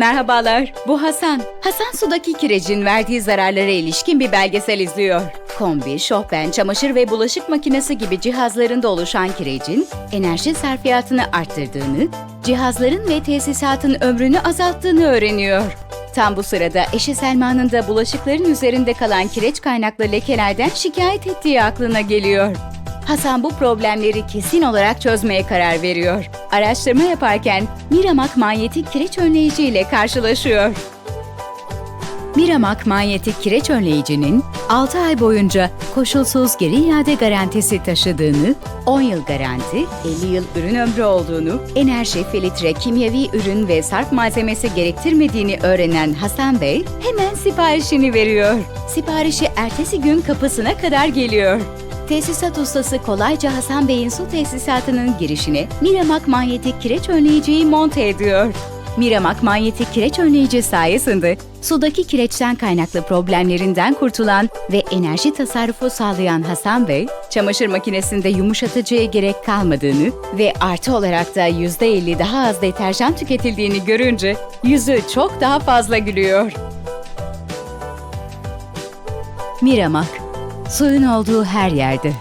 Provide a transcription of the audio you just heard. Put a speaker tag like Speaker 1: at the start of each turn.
Speaker 1: Merhabalar, bu Hasan. Hasan sudaki kirecin verdiği zararlara ilişkin bir belgesel izliyor. Kombi, şofben, çamaşır ve bulaşık makinesi gibi cihazlarında oluşan kirecin enerji sarfiyatını arttırdığını, cihazların ve tesisatın ömrünü azalttığını öğreniyor. Tam bu sırada eşi Selma'nın da bulaşıkların üzerinde kalan kireç kaynaklı lekelerden şikayet ettiği aklına geliyor. Hasan bu problemleri kesin olarak çözmeye karar veriyor. Araştırma yaparken Miramak manyetik kireç önleyici ile karşılaşıyor. Miramak manyetik kireç önleyicinin 6 ay boyunca koşulsuz geri iade garantisi taşıdığını, 10 yıl garanti, 50 yıl ürün ömrü olduğunu, enerji, filtre, kimyevi ürün ve sarf malzemesi gerektirmediğini öğrenen Hasan Bey hemen siparişini veriyor. Siparişi ertesi gün kapısına kadar geliyor. Tesisat ustası kolayca Hasan Bey'in su tesisatının girişine Miramak manyetik kireç önleyiciyi monte ediyor. Miramak manyetik kireç önleyici sayesinde sudaki kireçten kaynaklı problemlerinden kurtulan ve enerji tasarrufu sağlayan Hasan Bey, çamaşır makinesinde yumuşatıcıya gerek kalmadığını ve artı olarak da %50 daha az deterjan tüketildiğini görünce yüzü çok daha fazla gülüyor. Miramak, suyun olduğu her yerde.